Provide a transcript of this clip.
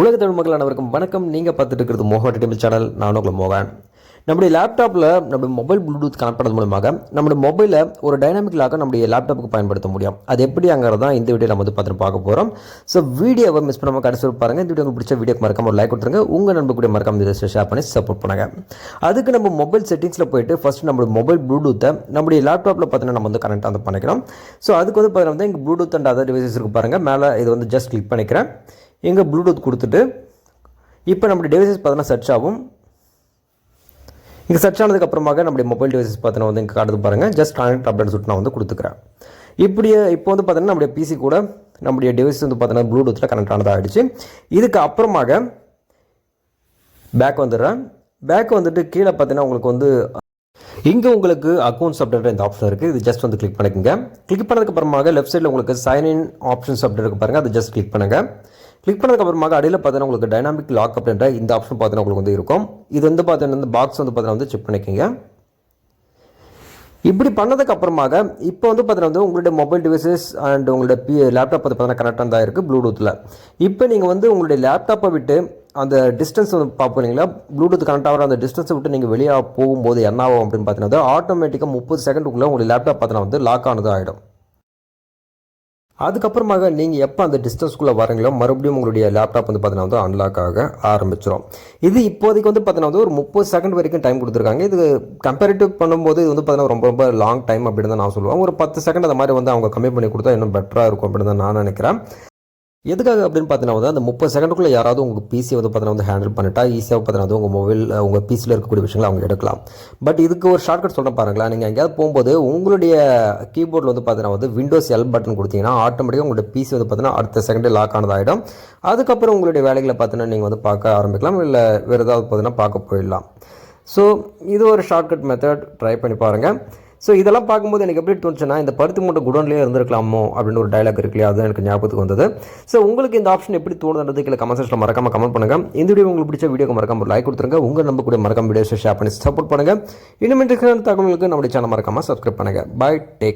உலக தமிழ் மக்கள் அனைவருக்கும் வணக்கம். நீங்கள் பார்த்துட்டு இருக்கிறது மோகன் டெம்பிள் சேனல் நான் உங்களை மோகன் நம்முடைய லேப்டாப்பில் நம்ம மொபைல் ப்ளூடூத் கனெக்ட் பண்ணது மூலமாக நம்முடைய மொபைலை ஒரு டைனாமிக்லாக நம்முடைய லேப்டாப்புக்கு பயன்படுத்த முடியும். அது எப்படிங்கிறது தான் இந்த வீடியோ நம்ம வந்து பார்த்துட்டு பார்க்க போகிறோம் ஸோ வீடியோவை மிஸ் பண்ணாமல் கடைசி பாருங்கள் இந்த வீடியோ உங்களுக்கு பிடிச்ச வீடியோக்கு மறக்காம ஒரு லைக் கொடுத்துருங்க. உங்கள் நண்பர் கூட மறக்காம இதை ஷேர் பண்ணி சப்போர்ட் பண்ணுங்க. அதுக்கு நம்ம மொபைல் செட்டிங்ஸில் போயிட்டு ஃபஸ்ட்டு நம்மளுடைய மொபைல் ப்ளூடூத்தை நம்முடைய லேப்டாப்பில் பார்த்தீங்கன்னா நம்ம வந்து கனெக்ட் வந்து பண்ணிக்கிறோம். ஸோ அதுக்கு வந்து பார்த்தீங்கன்னா இங்கே ப்ளூடூத் அண்ட் அதர் டிவைசஸ் இருக்கு பாருங்கள் மேலே இது வந்து ஜஸ்ட் கிளிக் பண்ணிக்கிறேன். இங்கே ப்ளூடூத் கொடுத்துட்டு இப்போ நம்முடைய டிவைசஸ் பார்த்தோன்னா சர்ச் ஆகும். இங்கே சர்ச் ஆனதுக்கு அப்புறமாக நம்முடைய மொபைல் டிவைசஸ் பார்த்தீங்கன்னா வந்து இங்கே காட்டுது பாருங்கள் ஜஸ்ட் கனெக்ட் அப்படின்னு சொல்லிட்டு நான் வந்து கொடுத்துக்கிறேன். இப்படியே இப்போ வந்து பார்த்தீங்கன்னா நம்முடைய பிசி கூட நம்முடைய டிவைஸ் வந்து பார்த்தீங்கன்னா ப்ளூடூத்தில் கனெக்ட் ஆனதாக ஆகிடுச்சு இதுக்கு அப்புறமாக பேக் வந்துடுறேன். பேக் வந்துட்டு கீழே பார்த்தீங்கன்னா உங்களுக்கு வந்து இங்கே உங்களுக்கு அக்கௌண்ட்ஸ் அப்படின்ற இந்த ஆப்ஷன் இருக்குது இது ஜஸ்ட் வந்து கிளிக் பண்ணிக்கோங்க. கிளிக் பண்ணதுக்கு அப்புறமாக லெஃப்ட் சைடில் உங்களுக்கு சைன் இன் ஆப்ஷன்ஸ் அப்டேட் இருக்கு பாருங்கள் அதை ஜஸ்ட் கிளிக் பண்ணுங்கள் கிளிக் பண்ணதுக்கப்புறமா அடியில் பார்த்தீங்கன்னா உங்களுக்கு டைனாமிக் லாக் அப்படின்ற இந்த ஆப்ஷன் பார்த்தீங்கன்னா உங்களுக்கு வந்து இருக்கும். இது வந்து பார்த்தீங்கன்னா இந்த பாக்ஸ் வந்து பார்த்தீங்கன்னா வந்து செக் பண்ணிக்கோங்க. இப்படி பண்ணதுக்கு அப்புறமாக இப்போ வந்து பார்த்தீங்கன்னா வந்து உங்களுடைய மொபைல் டிவைசஸ் அண்ட் உங்களுடைய பி லேப்டாப் வந்து பார்த்தீங்கன்னா கனெக்ட் தான் இருக்குது ப்ளூடூத்தில் இப்போ நீங்கள் வந்து உங்களுடைய லேப்டாப்பை விட்டு அந்த டிஸ்டன்ஸ் வந்து பார்ப்போம் இல்லைங்களா ப்ளூடூத் கனெக்ட் ஆகிற அந்த டிஸ்டன்ஸை விட்டு நீங்கள் வெளியே போகும்போது என்ன ஆகும் அப்படின்னு பார்த்தீங்கன்னா ஆட்டோமேட்டிக்காக முப்பது செகண்டுக்குள்ளே உங்களுடைய லேப்டாப் பார்த்தீங்கன்னா வந்து லாக் ஆனது ஆகிடும் அதுக்கப்புறமாக நீங்கள் எப்போ அந்த டிஸ்டன்ஸ்குள்ளே வரீங்களோ மறுபடியும் உங்களுடைய லேப்டாப் வந்து பார்த்தீங்கன்னா வந்து அன்லாக் ஆக ஆரம்பிச்சிடும் இது இப்போதைக்கு வந்து பார்த்தீங்கன்னா வந்து ஒரு முப்பது செகண்ட் வரைக்கும் டைம் கொடுத்துருக்காங்க. இது கம்பேரிட்டிவ் பண்ணும்போது இது வந்து பார்த்தீங்கன்னா ரொம்ப ரொம்ப லாங் டைம் அப்படின்னு தான் நான் சொல்லுவேன். ஒரு பத்து செகண்ட் அந்த மாதிரி வந்து அவங்க கம்மி பண்ணி கொடுத்தா இன்னும் பெட்டராக இருக்கும் அப்படின்னு தான் நான் நினைக்கிறேன். எதுக்காக அப்படின்னு பார்த்தீங்கன்னா வந்து அந்த முப்பது செகண்டுக்குள்ளே யாராவது உங்கள் பிசி வந்து பார்த்தீங்கன்னா வந்து ஹேண்டில் பண்ணிட்டா ஈஸியாக பார்த்தீங்கன்னா வந்து உங்கள் மொபைல் உங்கள் பிசியில் இருக்கக்கூடிய விஷயங்களை அவங்க எடுக்கலாம். பட் இதுக்கு ஒரு ஷார்ட்கட் சொல்ல பாருங்களேன். நீங்கள் எங்கேயாவது போகும்போது உங்களுடைய கீபோர்டில் வந்து பார்த்தீங்கன்னா வந்து விண்டோஸ் எல் பட்டன் கொடுத்தீங்கன்னா ஆட்டோமேட்டிக்காக உங்களுடைய பிசி வந்து பார்த்தீங்கன்னா அடுத்த செகண்டே லாக் ஆனதாகிடும் அதுக்கப்புறம் உங்களுடைய வேலைகளை பார்த்தீங்கன்னா நீங்கள் வந்து பார்க்க ஆரம்பிக்கலாம். இல்லை வேறு ஏதாவது பார்த்தீங்கன்னா பார்க்க போயிடலாம். ஸோ இது ஒரு ஷார்ட்கட் மெத்தட் ட்ரை பண்ணி பாருங்கள் ஸோ இதெல்லாம் பார்க்கும்போது எனக்கு எப்படி தோணுச்சுன்னா இந்த பருத்தி மூட்டை குடோன்லேயே இருந்திருக்கலாமோ அப்படின்னு ஒரு டைலாக் இருக்கு இல்லையா அது எனக்கு ஞாபகத்துக்கு வந்தது. ஸோ உங்களுக்கு இந்த ஆப்ஷன் எப்படி தோணுன்றது கீழே கமெண்ட் செக்ஷனில் மறக்காம கமெண்ட் பண்ணுங்க. இந்த வீடியோ உங்களுக்கு பிடிச்ச வீடியோக்கு மறக்காம ஒரு லைக் கொடுத்துருங்க. உங்கள் நம்ப கூட மறக்காம வீடியோஸை ஷேர் பண்ணி சப்போர்ட் பண்ணுங்கள் இனிமேல் இருக்கிற தகவலுக்கு நம்முடைய சேனல் மறக்காமல் சப்ஸ்கிரைப் பண்ணுங்கள் பை டேக்